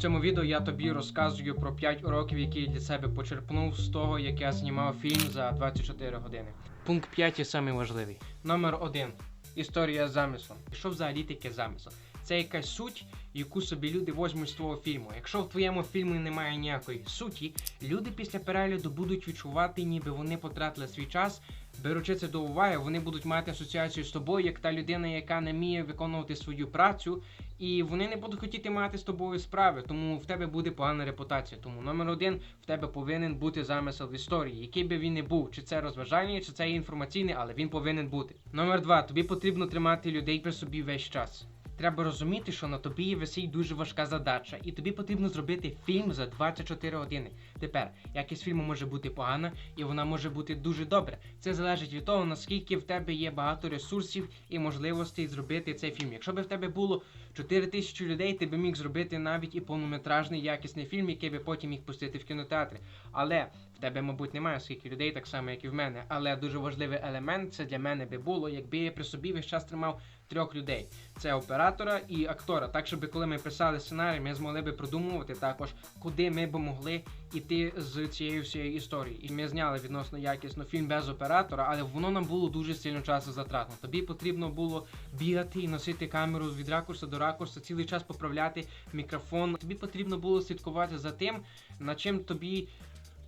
Цьому відео я тобі розказую про 5 уроків, які я для себе почерпнув з того, як я знімав фільм за 24 години. Пункт 5 є самий важливий. Номер 1. Історія замислу. Що взагалі таке замисел? Це якась суть, яку собі люди возьмуть з твого фільму. Якщо в твоєму фільмі немає ніякої суті, люди після перегляду будуть відчувати, ніби вони потратили свій час. Беручи це до уваги, вони будуть мати асоціацію з тобою, як та людина, яка не вміє виконувати свою працю, і вони не будуть хотіти мати з тобою справи, тому в тебе буде погана репутація. Тому номер один в тебе повинен бути замисел в історії, який би він не був, чи це розважальний, чи це інформаційний, але він повинен бути. Номер два тобі потрібно тримати людей при собі весь час. Треба розуміти, що на тобі висить дуже важка задача, і тобі потрібно зробити фільм за 24 години. Тепер якість фільму може бути погана, і вона може бути дуже добра. Це залежить від того, наскільки в тебе є багато ресурсів і можливостей зробити цей фільм. Якщо б в тебе було 4 тисячі людей, ти би міг зробити навіть і повнометражний якісний фільм, який би потім міг пустити в кінотеатрі. Але в тебе, мабуть, немає скільки людей, так само, як і в мене. Але дуже важливий елемент це для мене би було, якби я при собі весь час тримав трьох людей: це оператора і актора. Так, щоб коли ми писали сценарій, ми змогли би продумувати також, куди ми б могли іти з цією всією історією. І ми зняли відносно якісно фільм без оператора, але воно нам було дуже сильно часу затратно. Тобі потрібно було бігати і носити камеру від ракурсу до ракурсу, цілий час поправляти мікрофон. Тобі потрібно було слідкувати за тим, на чим тобі.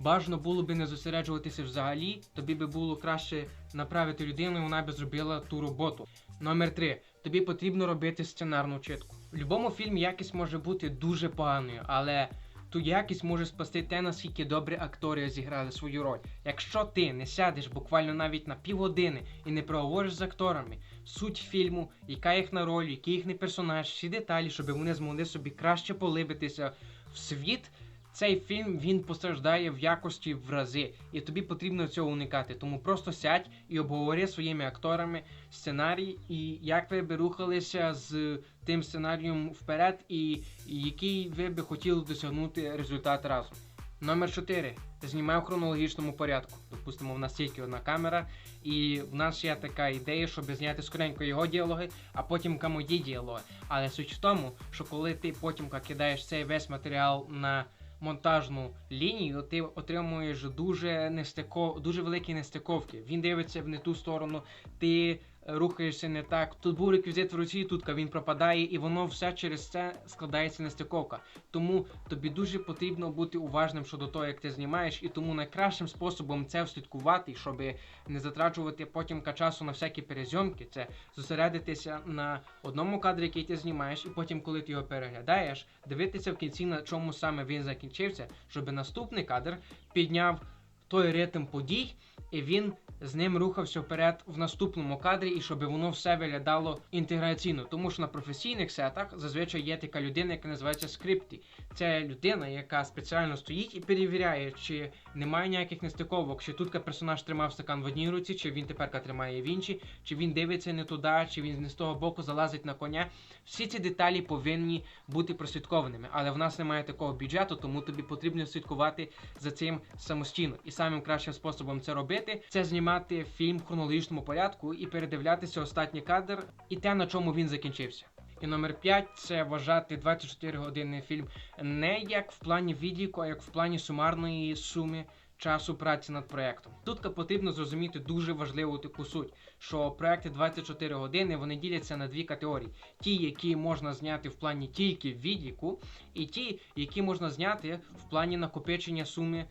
Бажано було би не зосереджуватися взагалі, тобі би було краще направити людину, і вона би зробила ту роботу. Номер 3. Тобі потрібно робити сценарну читку. В будь-якому фільмі якість може бути дуже поганою, але ту якість може спасти те, наскільки добре актори зіграли свою роль. Якщо ти не сядеш буквально навіть на півгодини і не проговориш з акторами суть фільму, яка їхня роль, який їхній персонаж, всі деталі, щоб вони змогли собі краще полибитися в світ. Цей фільм він постраждає в якості в рази, і тобі потрібно цього уникати. Тому просто сядь і обговори своїми акторами сценарій, і як ви би рухалися з тим сценарієм вперед, і, який ви би хотіли досягнути результат разом. Номер 4. Знімай в хронологічному порядку. Допустимо, в нас тільки одна камера, і в нас є така ідея, щоб зняти скоренько його діалоги, а потім мої діалоги. Але суть в тому, що коли ти потім кидаєш цей весь матеріал на монтажну лінію, ти отримуєш дуже нестико, дуже великі нестиковки. Він дивиться в не ту сторону, ти рухаєшся не так. Тут був реквізит в руці, тут він пропадає, і воно все через це складається нестиковка. Тому тобі дуже потрібно бути уважним щодо того, як ти знімаєш, і тому найкращим способом це вслідкувати, щоб не затрачувати потім часу на всякі перезйомки, це зосередитися на одному кадрі, який ти знімаєш, і потім, коли ти його переглядаєш, дивитися в кінці, на чому саме він закінчився, щоб наступний кадр підняв той ритм подій, і він з ним рухався вперед в наступному кадрі, і щоб воно все виглядало інтеграційно. Тому що на професійних сетах зазвичай є така людина, яка називається скрипті. Це людина, яка спеціально стоїть і перевіряє, чи немає ніяких нестиковок, чи тут персонаж тримав стакан в одній руці, чи він тепер тримає в іншій, чи він дивиться не туди, чи він не з того боку залазить на коня. Всі ці деталі повинні бути прослідкованими, але в нас немає такого бюджету, тому тобі потрібно слідкувати за цим самостійно. І самим кращим способом це робити це знімати фільм в хронологічному порядку і передивлятися останній кадр і те, на чому він закінчився. І номер 5 це вважати 24 годинний фільм не як в плані відіку, а як в плані сумарної суми часу праці над проектом. Тут потрібно зрозуміти дуже важливу таку суть, що проекти 24 години вони діляться на дві категорії: ті, які можна зняти в плані тільки відіку, і ті, які можна зняти в плані накопичення суми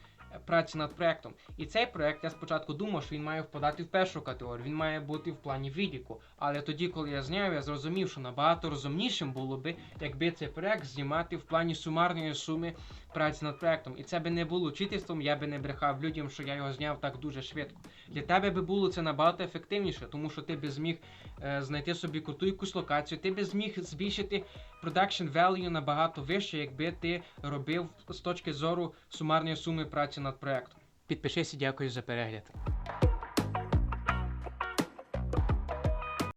праці над проектом. І цей проект я спочатку думав, що він має впадати в першу категорію, він має бути в плані відіку. Але тоді, коли я зняв, я зрозумів, що набагато розумнішим було би, якби цей проект знімати в плані сумарної суми праці над проектом. І це би не було вчительством, я би не брехав людям, що я його зняв так дуже швидко. Для тебе би було це набагато ефективніше, тому що ти би зміг е, знайти собі круту якусь локацію, ти би зміг збільшити production value набагато вище, якби ти робив з точки зору сумарної суми праці над проектом. Підпишись і дякую за перегляд.